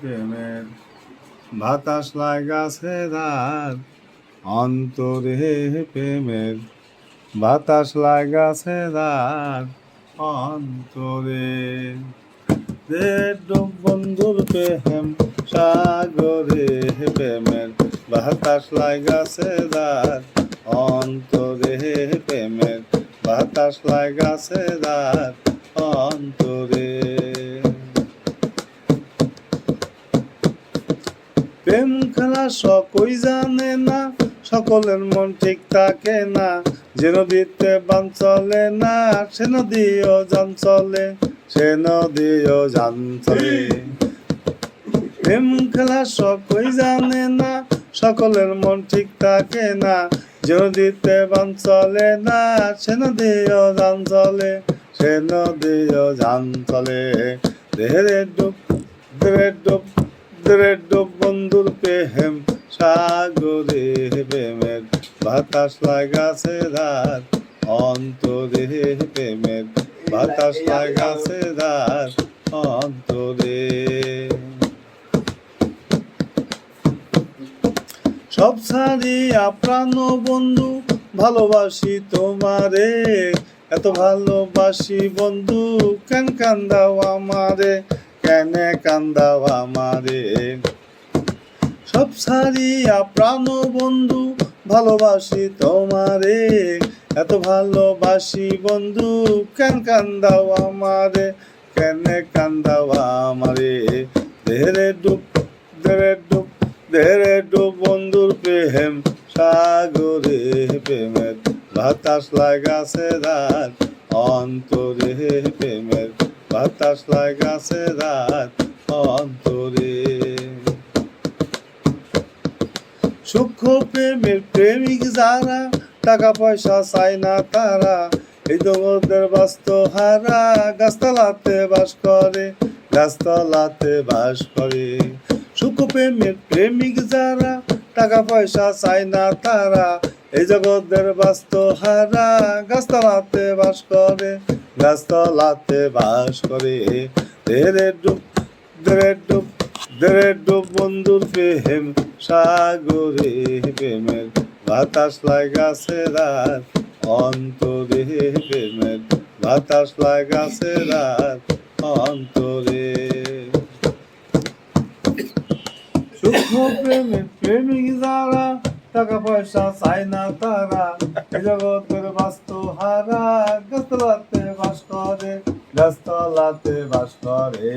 প্রেমের বাতাস লাগাছে রাত অন্তরে প্রেমের বাতাস লাগাছে রাত অন্তরে। বন্ধুর প্রেম সাগরে প্রেমের বাতাস লাগাছে রাত অন্তরে প্রেমের বাতাস লাগাছে রাত অন্তরে। প্রেম খেলা সকই জানে না, সকলের মন ঠিক থাকে না। যে নদীতে বান চলে না, সে নদীও যান চলে, সে নদীও যান চলে। প্রেম খেলা সকই জানে না, সকলের মন ঠিক থাকে না। যে নদীতে বান চলে না, সে নদীও যান চলে, সে নদীও যান চলে। দেহরে ডুব দেরে ডুব। বন্ধুর সাগরে প্রেমের বাতাস লাগাছে অন্তরে প্রেমের বাতাস লাগাছে অন্তরে। সব ছাড়িয়া প্রাণ বন্ধু, ভালোবাসি তোমারে। এত ভালোবাসি বন্ধু, কেন কান্দাও আমারে? কেন কান্দাও আমারে। সব ছাড়িয়া প্রাণ বন্ধু ভালোবাসি তোমারে। এত ভালোবাসি বন্ধু, কেন কান্দাও আমারে? কেন কান্দাও আমারে? দেহরে ডুব দেরে ডুব, দেহরে ডুব বন্ধুর প্রেম, সাগরে প্রেমের বাতাস লাগাছে রাত অন্তরে প্রেমের বাতাস লাগাছে রাত অন্তরে। সূক্ষ্ম প্রেমের প্রেমিক যারা টাকা পয়সা চায় না তারা, এই জগতের বাস্ত হারা গাছতলাতে বাস করে, গাছতলাতে বাস করে। সূক্ষ্ম প্রেমের প্রেমিক যারা টাকা পয়সা চায় না তারা, এই জগতের বাস্ত হারা গাছতলাতে বাস করে গাছতলাতে বাস করে। ধীরে ডুব ধীরে ডুব ধীরে ডুব বন্ধুর প্রেম, সাগরে প্রেমের বাতাস লাগাছে রাত অন্তরে প্রেমের বাতাস লাগাছে রাত অন্তরে। সূক্ষ্ম প্রেমিক যারা টাকা পয়সা চায় না তারা। এই জগতের বাস্তু হারা গাছতলাতে বাস করে গাছতলাতে বাস করে।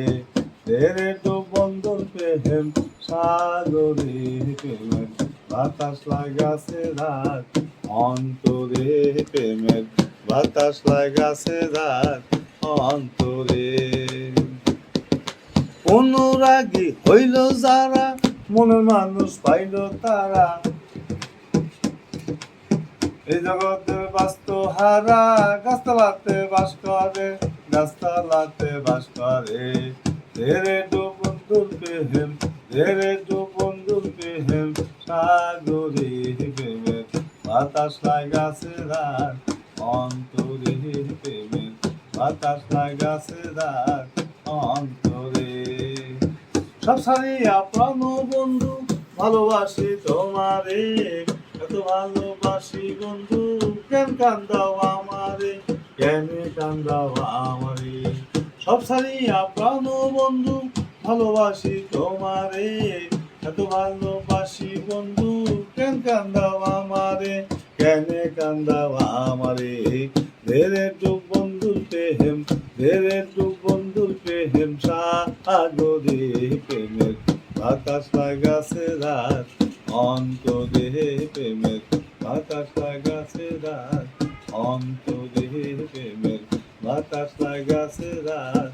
রে তো বন্ধুর প্রেম সাগরে প্রেমের বাতাস লাগাছে রাত, অন্তরে প্রেমের বাতাস লাগাছে রাত, অন্তরে। অনুরাগী হইল যারা, মনের মানুষ পাইল তারা। এই জগতের বাস্তু হারা গাছতলাতে বাস করে, গাছতলাতে বাস করে। ধীরে ডু বন্ধুর প্রেম ধীরে ডু বন্ধুর প্রেম সাগরে প্রেমের বাতাস লাগাছে রাত, অন্তরে প্রেমের বাতাস লাগাছে রাত, অন্তরে। সব সারিয়া প্রাণ বন্ধু ভালোবাসি তোমারে। ভালোবাসি বন্ধু কেন কান্দাও আমারে কেন কান্দাও আমারে। সব সারিয়া প্রাণ বন্ধু, ভালোবাসি তোমারে। এত ভালোবাসি বন্ধু কেন কান্দাও আমারে কেন কান্দাও আমারে। ধীরে ডুব বন্ধুর প্রেম, ধীরে ডুব বন্ধুর প্রেম, সাগরে প্রেমের বাতাস লাগাছে রাত। অন্তরে প্রেমের বাতাস লাগাছে রাত। অন্তরে প্রেমের বাতাস লাগাছে রাত। অন্ত